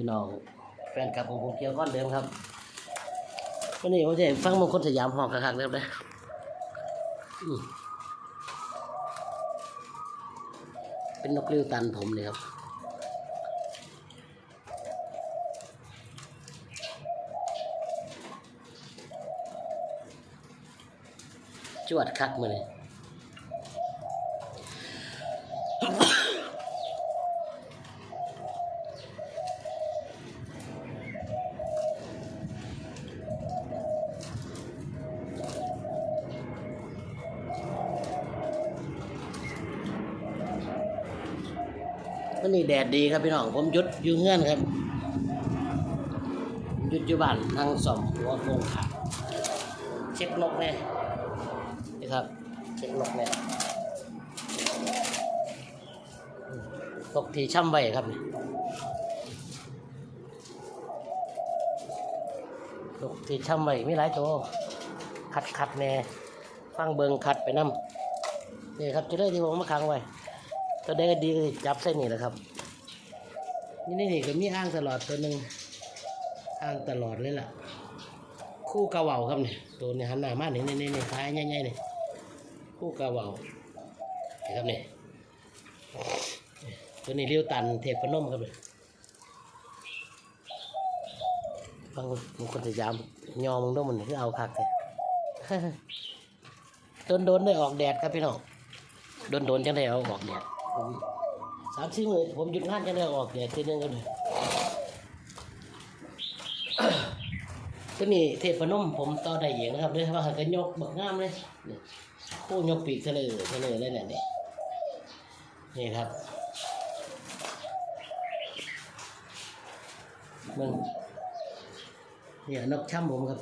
พี่น้องแฟนคลับของผมเกี่ยวก้อนเดิมครับวันนี้ผมจะฟังมงคลสยามหอกคักๆเลยครับนะอืมเป็นนกเลี้ยวตันผมเลยครับจวดคักมาเลย วันนี้แดดดีครับพี่น้อง ผมยุดอยู่เงื่อนครับยุดอยู่บ้านนั่งสอมหัวโคงขาเช็คนกแน่นี่ครับ เช็คนกแน่ตกที่ช่ำไว้ครับนี่ตกที่ช่ำไว้มีหลายตัวคัดคัดแน่ฟังเบิงคัดไปน้ำนี่ครับจะได้ที่ผมมาค้างไว้ ตัวได้ดีก็จับเส้นนี่แหละครับ นี่นี่นี่ก็มีอ้างตลอดตัวหนึ่งอ้างตลอดเลยล่ะ คู่กระเหว่าครับนี่ตัวนี้หันหน้ามานี่นี่นี่นี่ท้ายใหญ่ๆนี่คู่กระเหว่านี่ครับนี่ตัวนี้เลี้ยวตันเทพพนมครับนี่ฟังมันคนสยามยอมมึงต้องมันคือเอาคักเลยโดนโดนได้ออกแดดครับพี่น้องโดนโดนจังได้เอาออกแดด ผมสามสี่มือผมหยุดงานจังได้อออกแดดทีนึงกันเลยตัวนี้เทพนมผมต่อได้เองนะครับเด้อว่าหากกันยกบักงามเลยคู่ยกปีกเสลอเสลอเลยเนี่ยนี่นี่ครับมึงเนี่ยนกช่ำผมครับ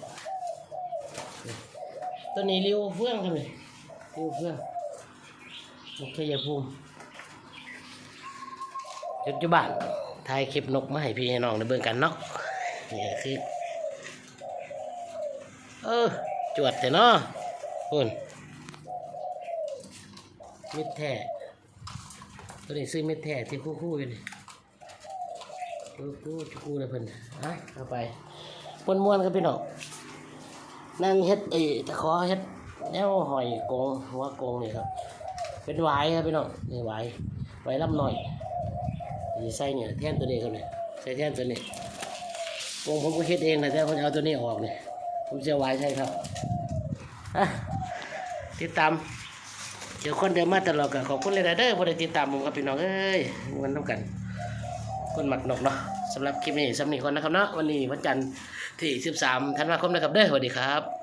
ตัวนี้ริ้วเฟื่องครับนี่ริ้วเฟื่องนกชัยภูมิ ปัจจุบันถ่ายคลิปนกมาให้พี่ให้น้องได้เบิ่งกันเนาะนี่คือ เออ จวดแต่เนาะคุณมิดแท้ตัวนี้ซื้อมิดแท้ที่คู่คู่ๆกันนี่คู่คู่คู่เลยเพิ่นฮะเอาไปม้วนมวนๆครับพี่น้องนั่งเฮ็ดไอ้ตะขอเฮ็ดแนวหอยกงหัวกงนี่ครับ เป็นหวายครับพี่น้องนี่หวายหวายลำหน่อย ใส่เนี่ยแท่นตัวนี้ครับเนี่ยใส่แท่นตัวนี้กงผมก็เฮ็ดเองนะแต่ผมเอาตัวนี้ออกเนี่ยผมจะไว้ใช่ครับติดตามเดี๋ยวคนเดิมมาตลอดกันขอบคุณเลยนะเด้อพอได้ติดตามผมกับพี่น้องเอ้ยมันต้องกันคนหมักนกเนาะสำหรับคลิปนี้สำนีคนนะครับเนาะวันนี้วันจันทร์ที่ 13ธันวาคมนะครับเด้อสวัสดีครับ